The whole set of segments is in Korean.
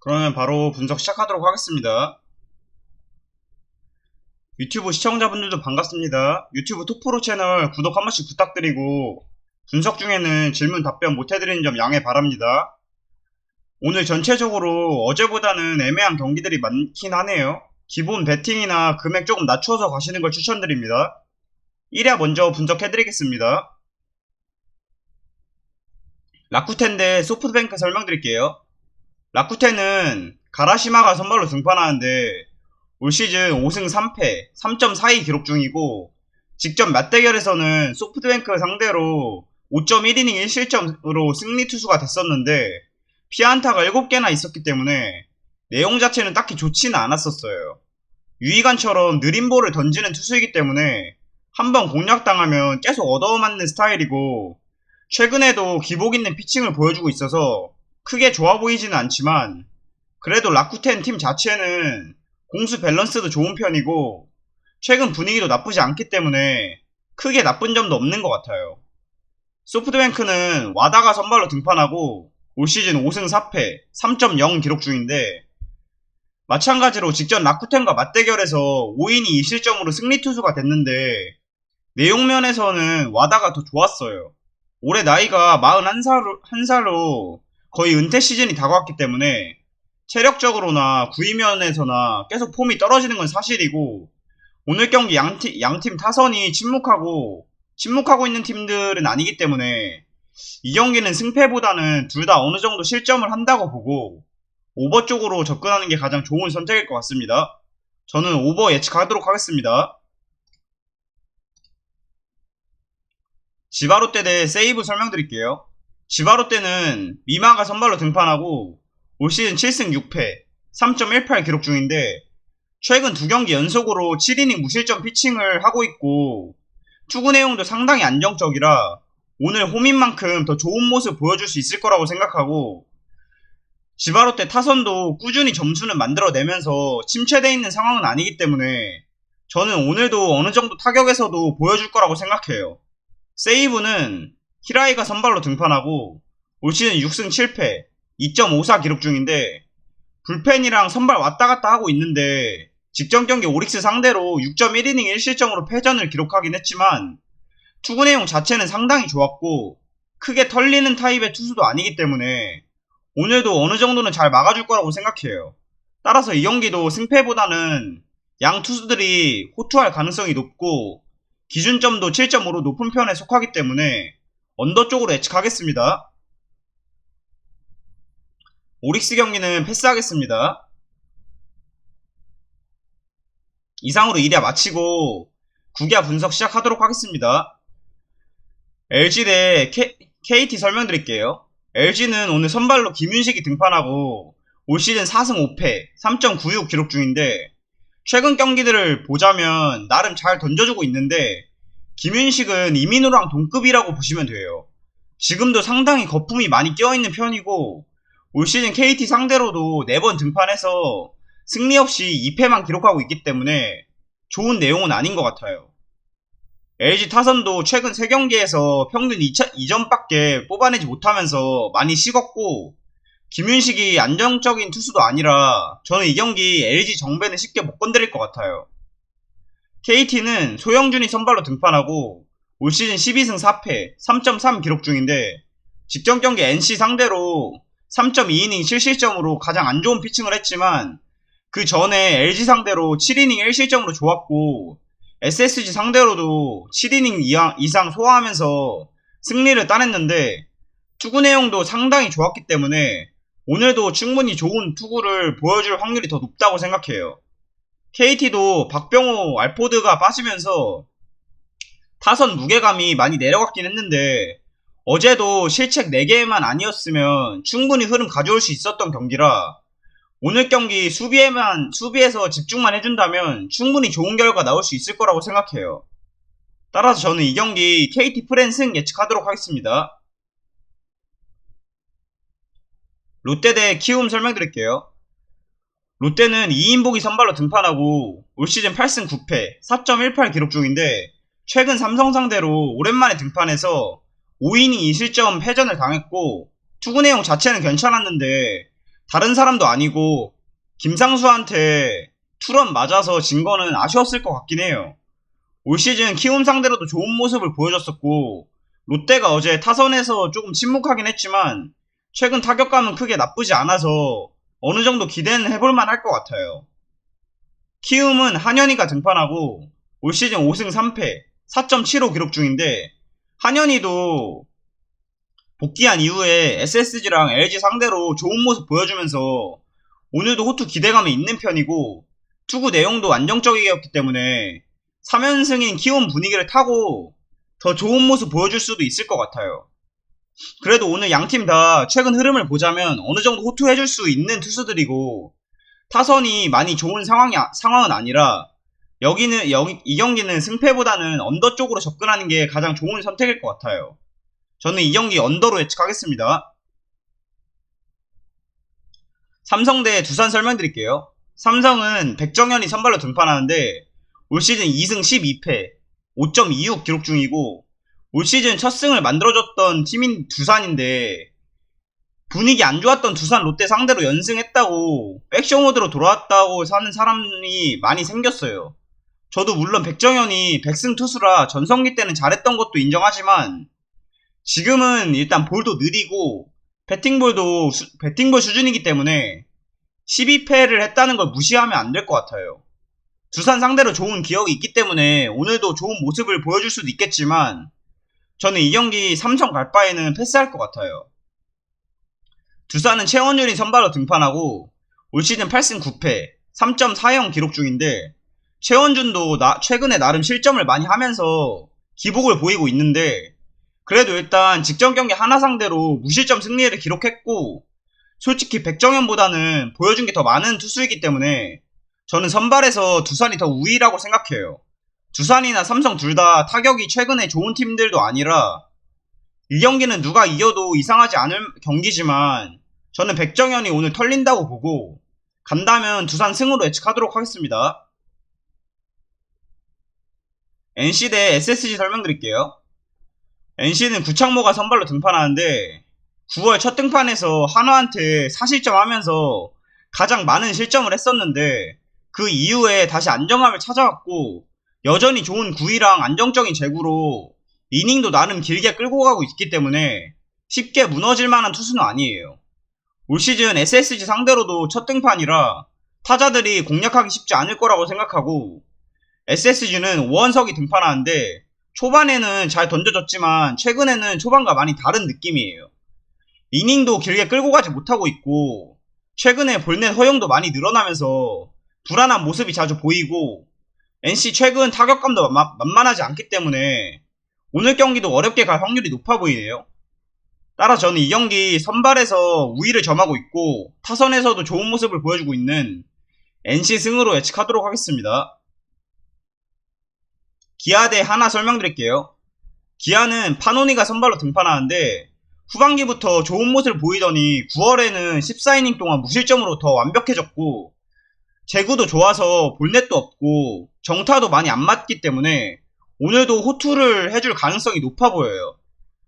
그러면 바로 분석 시작하도록 하겠습니다. 유튜브 시청자분들도 반갑습니다. 유튜브 톡프로 채널 구독 한 번씩 부탁드리고 분석 중에는 질문 답변 못 해드리는 점 양해 바랍니다. 오늘 전체적으로 어제보다는 애매한 경기들이 많긴 하네요. 기본 베팅이나 금액 조금 낮춰서 가시는 걸 추천드립니다. 1회 먼저 분석해드리겠습니다. 라쿠텐 대 소프트뱅크 설명드릴게요. 라쿠텐은 가라시마가 선발로 등판하는데 올 시즌 5승 3패 3.42 기록 중이고 직접 맞대결에서는 소프트뱅크 상대로 5.1이닝 1실점으로 승리 투수가 됐었는데 피안타가 7개나 있었기 때문에 내용 자체는 딱히 좋지는 않았었어요. 유이관처럼 느린 볼을 던지는 투수이기 때문에 한번 공략당하면 계속 얻어맞는 스타일이고 최근에도 기복 있는 피칭을 보여주고 있어서 크게 좋아 보이지는 않지만 그래도 라쿠텐 팀 자체는 공수 밸런스도 좋은 편이고 최근 분위기도 나쁘지 않기 때문에 크게 나쁜 점도 없는 것 같아요. 소프트뱅크는 와다가 선발로 등판하고 올 시즌 5승 4패 3.0 기록 중인데 마찬가지로 직전 라쿠텐과 맞대결에서 5이닝 2실점으로 승리 투수가 됐는데 내용 면에서는 와다가 더 좋았어요. 올해 나이가 41살로, 1살로 거의 은퇴 시즌이 다가왔기 때문에 체력적으로나 구위면에서나 계속 폼이 떨어지는 건 사실이고 오늘 경기 양팀, 양팀 타선이 침묵하고 침묵하고 있는 팀들은 아니기 때문에 이 경기는 승패보다는 둘 다 어느 정도 실점을 한다고 보고 오버 쪽으로 접근하는 게 가장 좋은 선택일 것 같습니다. 저는 오버 예측하도록 하겠습니다. 지바롯데 대 세이브 설명드릴게요. 지바롯데는 미마가 선발로 등판하고 올 시즌 7승 6패 3.18 기록 중인데 최근 두 경기 연속으로 7이닝 무실점 피칭을 하고 있고 투구 내용도 상당히 안정적이라 오늘 홈인 만큼 더 좋은 모습 보여줄 수 있을 거라고 생각하고 지바롯데 타선도 꾸준히 점수는 만들어내면서 침체되어 있는 상황은 아니기 때문에 저는 오늘도 어느 정도 타격에서도 보여줄 거라고 생각해요. 세이브는 히라이가 선발로 등판하고 올 시즌 6승 7패 2.54 기록 중인데 불펜이랑 선발 왔다 갔다 하고 있는데 직전 경기 오릭스 상대로 6.1이닝 1실점으로 패전을 기록하긴 했지만 투구 내용 자체는 상당히 좋았고 크게 털리는 타입의 투수도 아니기 때문에 오늘도 어느 정도는 잘 막아줄 거라고 생각해요. 따라서 이 경기도 승패보다는 양 투수들이 호투할 가능성이 높고 기준점도 7.5로 높은 편에 속하기 때문에 언더 쪽으로 예측하겠습니다. 오릭스 경기는 패스하겠습니다. 이상으로 1화 마치고 9야 분석 시작하도록 하겠습니다. LG 대 K, KT 설명드릴게요. LG는 오늘 선발로 김윤식이 등판하고 올 시즌 4승 5패 3.96 기록 중인데 최근 경기들을 보자면 나름 잘 던져주고 있는데 김윤식은 이민호랑 동급이라고 보시면 돼요. 지금도 상당히 거품이 많이 껴있는 편이고 올 시즌 KT 상대로도 4번 등판해서 승리 없이 2패만 기록하고 있기 때문에 좋은 내용은 아닌 것 같아요. LG 타선도 최근 3경기에서 평균 2차, 2점밖에 뽑아내지 못하면서 많이 식었고 김윤식이 안정적인 투수도 아니라 저는 이 경기 LG 정배는 쉽게 못 건드릴 것 같아요. KT는 소영준이 선발로 등판하고 올 시즌 12승 4패 3.3 기록 중인데 직전 경기 NC 상대로 3.2이닝 7실점으로 가장 안 좋은 피칭을 했지만 그 전에 LG 상대로 7이닝 1실점으로 좋았고 SSG 상대로도 7이닝 이상 소화하면서 승리를 따냈는데 투구 내용도 상당히 좋았기 때문에 오늘도 충분히 좋은 투구를 보여줄 확률이 더 높다고 생각해요. KT도 박병호, 알포드가 빠지면서 타선 무게감이 많이 내려갔긴 했는데 어제도 실책 4개만 아니었으면 충분히 흐름 가져올 수 있었던 경기라 오늘 경기 수비에만 수비에서 집중만 해준다면 충분히 좋은 결과 나올 수 있을 거라고 생각해요. 따라서 저는 이 경기 KT 프랜승 예측하도록 하겠습니다. 롯데 대 키움 설명드릴게요. 롯데는 2인복이 선발로 등판하고 올 시즌 8승 9패 4.18 기록 중인데 최근 삼성 상대로 오랜만에 등판해서 5이닝 2실점 패전을 당했고 투구 내용 자체는 괜찮았는데 다른 사람도 아니고 김상수한테 투런 맞아서 진 거는 아쉬웠을 것 같긴 해요. 올 시즌 키움 상대로도 좋은 모습을 보여줬었고 롯데가 어제 타선에서 조금 침묵하긴 했지만 최근 타격감은 크게 나쁘지 않아서 어느 정도 기대는 해볼만 할 것 같아요. 키움은 한현희가 등판하고 올 시즌 5승 3패 4.75 기록 중인데 한현희도 복귀한 이후에 SSG랑 LG 상대로 좋은 모습 보여주면서 오늘도 호투 기대감이 있는 편이고 투구 내용도 안정적이었기 때문에 3연승인 키움 분위기를 타고 더 좋은 모습 보여줄 수도 있을 것 같아요. 그래도 오늘 양 팀 다 최근 흐름을 보자면 어느 정도 호투해줄 수 있는 투수들이고 타선이 많이 좋은 상황이, 상황은 아니라 여기는 여기 이 경기는 승패보다는 언더 쪽으로 접근하는 게 가장 좋은 선택일 것 같아요. 저는 이 경기 언더로 예측하겠습니다. 삼성 대 두산 설명드릴게요. 삼성은 백정현이 선발로 등판하는데 올 시즌 2승 12패 5.26 기록 중이고 올 시즌 첫 승을 만들어줬던 팀인 두산인데 분위기 안 좋았던 두산 롯데 상대로 연승했다고 액션 모드로 돌아왔다고 사는 사람이 많이 생겼어요. 저도 물론 백정현이 백승 투수라 전성기 때는 잘했던 것도 인정하지만 지금은 일단 볼도 느리고 배팅볼도 수, 배팅볼 수준이기 때문에 12패를 했다는 걸 무시하면 안 될 것 같아요. 두산 상대로 좋은 기억이 있기 때문에 오늘도 좋은 모습을 보여줄 수도 있겠지만 저는 이 경기 삼성 갈 바에는 패스할 것 같아요. 두산은 최원준이 선발로 등판하고 올 시즌 8승 9패 3.40 기록 중인데 최원준도 나, 최근에 나름 실점을 많이 하면서 기복을 보이고 있는데 그래도 일단 직전 경기 하나 상대로 무실점 승리를 기록했고 솔직히 백정현보다는 보여준 게 더 많은 투수이기 때문에 저는 선발에서 두산이 더 우위라고 생각해요. 두산이나 삼성 둘 다 타격이 최근에 좋은 팀들도 아니라 이 경기는 누가 이겨도 이상하지 않을 경기지만 저는 백정현이 오늘 털린다고 보고 간다면 두산 승으로 예측하도록 하겠습니다. NC 대 SSG 설명드릴게요. NC는 구창모가 선발로 등판하는데 9월 첫 등판에서 한화한테 4실점 하면서 가장 많은 실점을 했었는데 그 이후에 다시 안정감을 찾아왔고 여전히 좋은 구위랑 안정적인 제구로 이닝도 나름 길게 끌고 가고 있기 때문에 쉽게 무너질 만한 투수는 아니에요. 올 시즌 SSG 상대로도 첫 등판이라 타자들이 공략하기 쉽지 않을 거라고 생각하고 SSG는 오원석이 등판하는데 초반에는 잘 던져졌지만 최근에는 초반과 많이 다른 느낌이에요. 이닝도 길게 끌고 가지 못하고 있고 최근에 볼넷 허용도 많이 늘어나면서 불안한 모습이 자주 보이고 NC 최근 타격감도 만, 만만하지 않기 때문에 오늘 경기도 어렵게 갈 확률이 높아 보이네요. 따라 저는 이 경기 선발에서 우위를 점하고 있고 타선에서도 좋은 모습을 보여주고 있는 NC 승으로 예측하도록 하겠습니다. 기아 대 하나 설명드릴게요. 기아는 파노니가 선발로 등판하는데 후반기부터 좋은 모습을 보이더니 9월에는 14이닝 동안 무실점으로 더 완벽해졌고 제구도 좋아서 볼넷도 없고 정타도 많이 안 맞기 때문에 오늘도 호투를 해줄 가능성이 높아 보여요.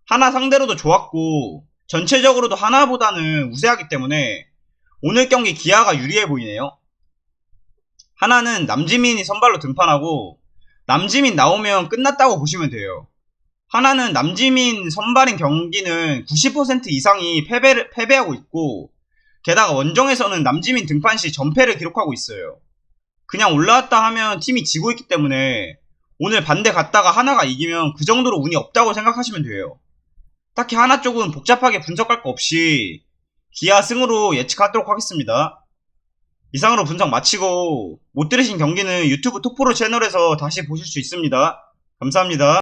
하나 상대로도 좋았고 전체적으로도 하나보다는 우세하기 때문에 오늘 경기 기아가 유리해 보이네요. 하나는 남지민이 선발로 등판하고 남지민 나오면 끝났다고 보시면 돼요. 하나는 남지민 선발인 경기는 90% 이상이 패배를, 패배하고 있고 게다가 원정에서는 남지민 등판 시 전패를 기록하고 있어요. 그냥 올라왔다 하면 팀이 지고 있기 때문에 오늘 반대 갔다가 하나가 이기면 그 정도로 운이 없다고 생각하시면 돼요. 딱히 하나 쪽은 복잡하게 분석할 거 없이 기아 승으로 예측하도록 하겠습니다. 이상으로 분석 마치고 못 들으신 경기는 유튜브 톡프로 채널에서 다시 보실 수 있습니다. 감사합니다.